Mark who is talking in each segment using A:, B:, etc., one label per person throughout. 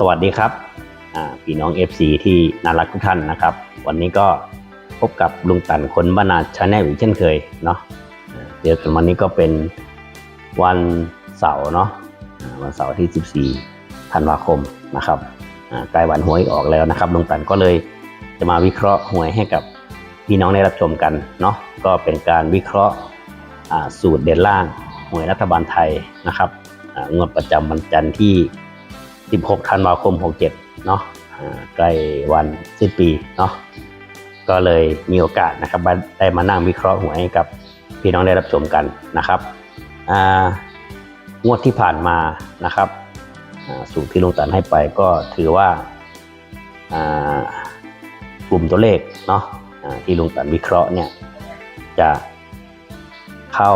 A: สวัสดีครับพี่น้อง FC ที่น่ารักทุกท่านนะครับ วันนี้ก็พบกับลุงตันคนบ้านนาชาแนลอีกเช่นเคยเนาะเดี๋ยววันนี้ก็เป็นวันเสาร์เนาะวันเสาร์ที่ 14 ธันวาคมนะครับอ่าใกล้วันหวยออกแล้วนะครับลุงตันก็เลยจะมาวิเคราะห์หวยให้กับพี่น้องได้รับชมกันเนาะก็เป็นการวิเคราะห์สูตรเด่นล่างหวยรัฐบาลไทยนะครับงวดประจำวันจันทร์ที่ 16ธันวาคม 67 เนาะใกล้วันสิ้นปีเนาะก็เลยมีโอกาสนะครับได้มานั่งวิเคราะห์หวยให้กับพี่น้องได้รับชมกันนะครับงวดที่ผ่านมานะครับสูตรที่ลุงตันให้ไปก็ถือว่ากลุ่มตัวเลขเนาะที่ลุงตันวิเคราะห์เนี่ยจะเข้า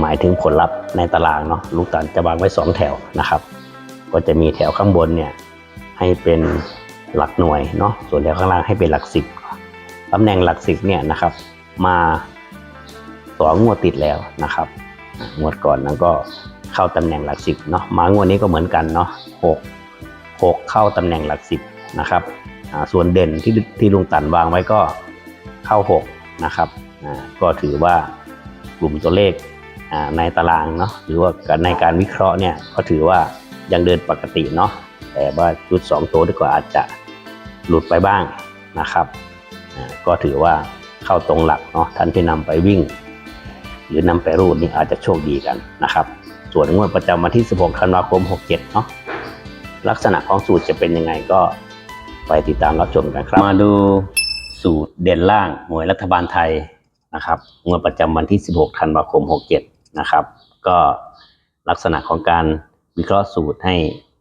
A: หมายถึงผลลัพธ์ในตารางเนาะลูกตันจะวางไว้ 2 แถวนะครับ ก็จะมีแถวข้างบนเนี่ยให้เป็นหลักหน่วยเนาะส่วนแถวข้างล่างให้เป็นหลักสิบตำแหน่งหลักสิบเนี่ยนะครับ มาสองงวดติดแล้วนะครับงวดก่อนนั้นก็เข้าตำแหน่งหลักสิบเนาะมางวดนี้ก็เหมือนกันเนาะหกหกเข้าตำแหน่งหลักสิบนะครับส่วนเด่นที่ที่ลุงตันวางไว้ก็เข้าหกนะครับก็ถือว่า กลุ่มตัวเลขในตารางเนาะหรือว่าในการวิเคราะห์เนี่ยก็ถือว่ายังเดินปกติเนาะแต่ว่าชุด 2 ตัวดีกว่าอาจจะหลุดไปบ้างนะครับ ก็ถือว่าเข้าตรงหลักเนาะท่านที่นำไปวิ่ง หรือนำไปรูดนี่อาจจะโชคดีกันนะครับ ส่วนงวดประจำวันที่ 16ธันวาคม 67เนาะลักษณะของสูตรจะเป็นยังไงก็ไปติดตามรับชมกันครับ มาดูสูตรเด่นล่างหน่วยรัฐบาลไทย นะครับงวดประจำวันที่ 16 ธันวาคม 67 นะครับ ก็ลักษณะของการวิเคราะห์สูตรให้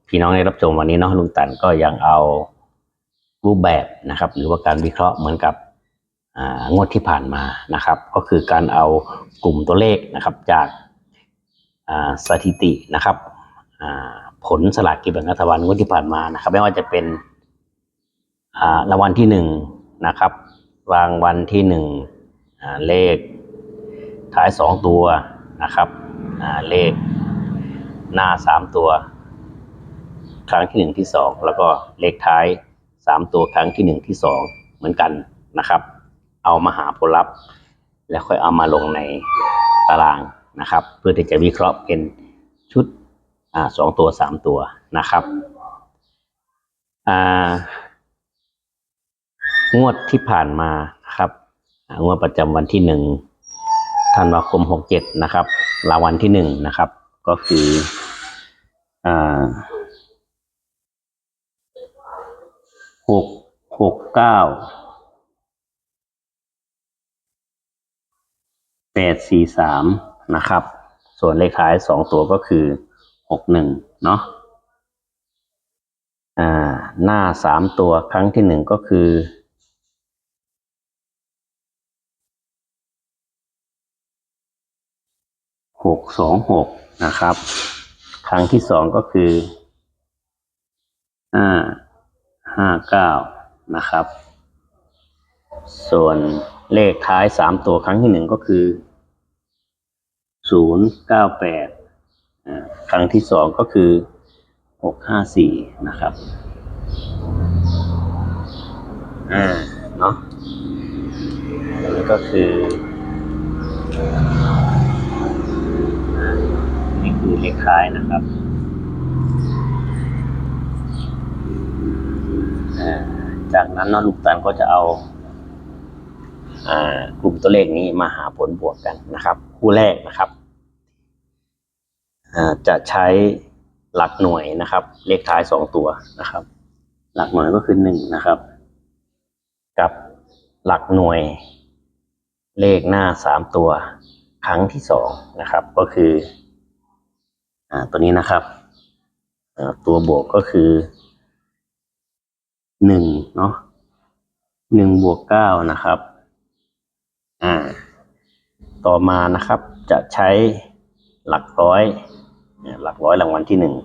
A: พี่น้องได้รับชมวันนี้เนาะลุงตันก็ยังเอารูปแบบนะครับ หรือว่าการวิเคราะห์เหมือนกับงวดที่ผ่านมานะครับ ก็คือการเอากลุ่มตัวเลขนะครับจากสถิตินะครับผลสลากกินแบ่งรัฐบาลงวดที่ผ่านมานะครับ ไม่ว่าจะเป็นรางวัลที่หนึ่งนะครับ รางวัลที่หนึ่ง เลขท้ายสองตัวนะครับเลขหน้าสามตัว ครั้งที่หนึ่งที่สองแล้วก็เลขท้ายสามตัวครั้งที่หนึ่งที่สองเหมือนกันนะครับ เอามาหาผลลัพธ์ แล้วค่อยเอามาลงในตารางนะครับ เพื่อที่จะวิเคราะห์เป็นชุดอสองตัวสามตัวนะครับงวดที่ผ่านมา งวดประจำวันที่หนึ่งธันวาคมหกเจ็ดนะครับ รางวัลที่หนึ่งนะครับ ก็คืออ่าหกหกเก้าแปดสี่สามนะครับ ส่วนเลขท้ายสองตัวก็คือหกหนึ่งเนาะอ่าหน้าสามตัวครั้งที่หนึ่งก็คือ ห กสองหกนะครับ ครั้งที่สองก็คือห้าห้าเก้านะครับ ส่วนเลขท้ายสามตัวครั้งที่หนึ่งก็คือศูนย์เก้าแปดครั้งที่สองก็คือหกห้าสี่นะครับอ่าเนาะแล้วก็คือ คือเลขท้ายนะครับจากนั้นนอะลูกตันก็จะเอาอ่ากลุ่มตัวเลขนี้มาหาผลบวกกันนะครับ คู่แรกนะครับจะใช้หลักหน่วยนะครับ เลขท้ายสองตัวนะครับ หลักหน่วยก็คือหนึ่งนะครับ กับหลักหน่วย เลขหน้าสามตัว ครั้งที่สองนะครับ ก็คือ ตัวนี้นะครับตัวบวกก็คือหนึ่งเนาะหนึ่งบวกเก้านะครับอ่าต่อมานะครับจะใช้หลักร้อยหลักร้อยรางวัลที่หนึ่ง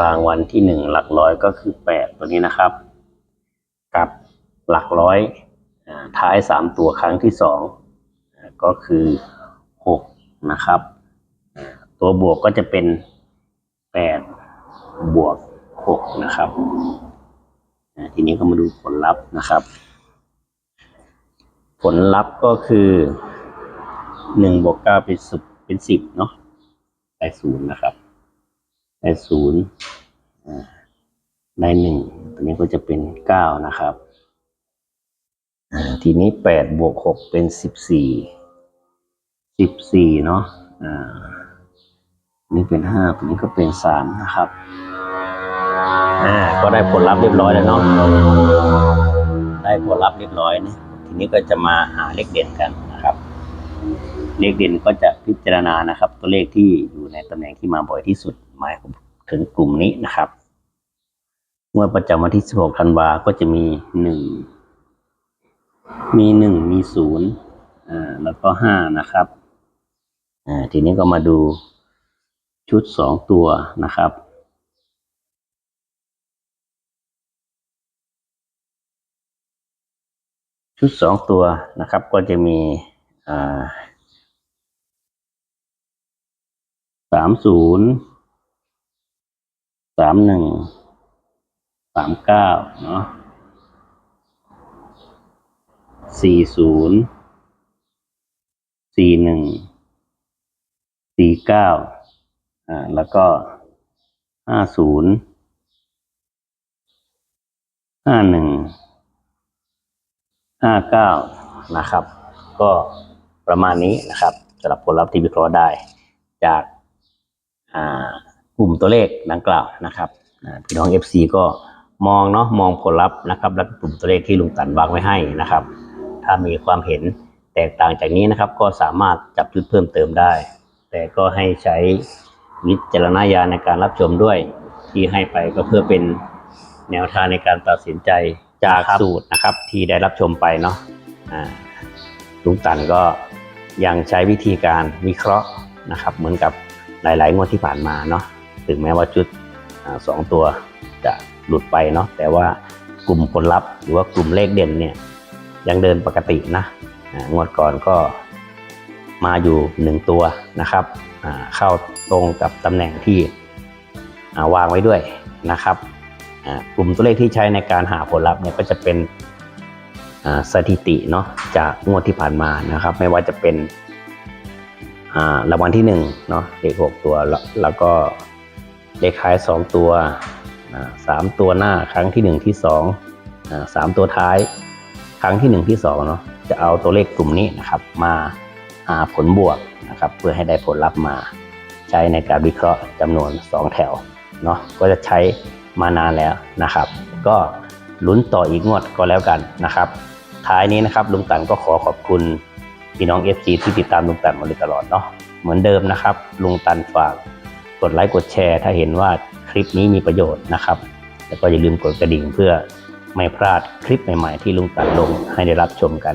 A: รางวัลที่หนึ่งหลักร้อยก็คือแปดตัวนี้นะครับ กับหลักร้อยท้ายสามตัวครั้งที่สองก็คือหกนะครับ ตัวบวกก็จะเป็นแปดบวกหกนะครับอ่าทีนี้ก็มาดูผลลัพธ์นะครับ ผลลัพธ์ก็คือหนึ่งบวกเก้าเป็นสิบเป็นสิบเนาะได้ศูนย์นะครับได้ศูนย์อ่าได้หนึ่งตัวนี้ก็จะเป็นเก้านะครับอ่าทีนี้แปดบวกหกเป็นสิบสี่สิบสี่เนาะอ่า นี่เป็นห้าตัวนี้ก็เป็นสามนะครับ อ่า ก็ได้ผลลัพธ์เรียบร้อยแล้วเนาะ ได้ผลลัพธ์เรียบร้อยเนี่ยทีนี้ก็จะมาหาเลขเด่นกันนะครับ เลขเด่นก็จะพิจารณานะครับ ตัวเลขที่อยู่ในตำแหน่งที่มาบ่อยที่สุดหมายถึงกลุ่มนี้นะครับงวดประจำวันที่ 16 ธันวา ก็จะมีหนึ่งมีหนึ่งมีศูนย์อ่า แล้วก็ห้านะครับ อ่า ทีนี้ก็มาดู ชุดสองตัวนะครับ ชุดสองตัวนะครับก็จะมีสามศูนย์สามหนึ่งสามเก้าเนาะสี่ศูนย์สี่หนึ่งสี่เก้า อ่าแล้วก็ห้าศูนย์ห้าหนึ่งห้าเก้านะครับ ก็ประมาณนี้นะครับสำหรับผลลัพธ์ที่วิเคราะห์ได้จากอ่ากลุ่มตัวเลขดังกล่าวนะครับพี่น้อง FC ก็มองเนาะมองผลลัพธ์นะครับ และกลุ่มตัวเลขที่ลุงตันวางไว้ให้นะครับ ถ้ามีความเห็นแตกต่างจากนี้นะครับ ก็สามารถจับจุดเพิ่มเติมได้ แต่ก็ให้ใช้ วิจารณญาณในการรับชมด้วย ที่ให้ไปก็เพื่อเป็นแนวทางในการตัดสินใจจากสูตรนะครับ ที่ได้รับชมไปเนาะลุงตันก็ยังใช้วิธีการวิเคราะห์นะครับ เหมือนกับหลาย ๆ งวดที่ผ่านมาเนาะถึงแม้ว่าจุดอสองตัวจะหลุดไปเนาะแต่ว่ากลุ่มผลลัพธ์หรือว่ากลุ่มเลขเด่นเนี่ยยังเดินปกตินะงวดก่อนก็มาอยู่หนึ่งตัวนะครับ เข้าตรงกับตำแหน่งที่วางไว้ด้วยนะครับกลุ่มตัวเลขที่ใช้ในการหาผลลัพธ์เนี่ยก็จะเป็นสถิติเนาะจากงวดที่ผ่านมานะครับ ไม่ว่าจะเป็นรางวัลที่หนึ่งเนาะเลขหกตัวแล้วก็เลขท้ายสองตัวอ่าสามตัวหน้าครั้งที่หนึ่งที่สองสามตัวท้ายครั้งที่หนึ่งที่สองเนาะจะเอาตัวเลขกลุ่มนี้นะครับมาหาผลบวก นะครับ เพื่อให้ได้ผลลัพธ์มาใช้ในการวิเคราะห์จำนวน 2 แถวเนาะก็จะใช้มานานแล้วนะครับ ก็ลุ้นต่ออีกงวดก็แล้วกันนะครับ ท้ายนี้นะครับลุงตันก็ขอขอบคุณพี่น้อง FG ที่ติดตามลุงตันมาโดยตลอดเนาะเหมือนเดิมนะครับลุงตันฝากกดไลค์กดแชร์ ถ้าเห็นว่าคลิปนี้มีประโยชน์นะครับ แล้วก็อย่าลืมกดกระดิ่งเพื่อไม่พลาดคลิปใหม่ ๆ ที่ลุงตันลงให้ได้รับชมกัน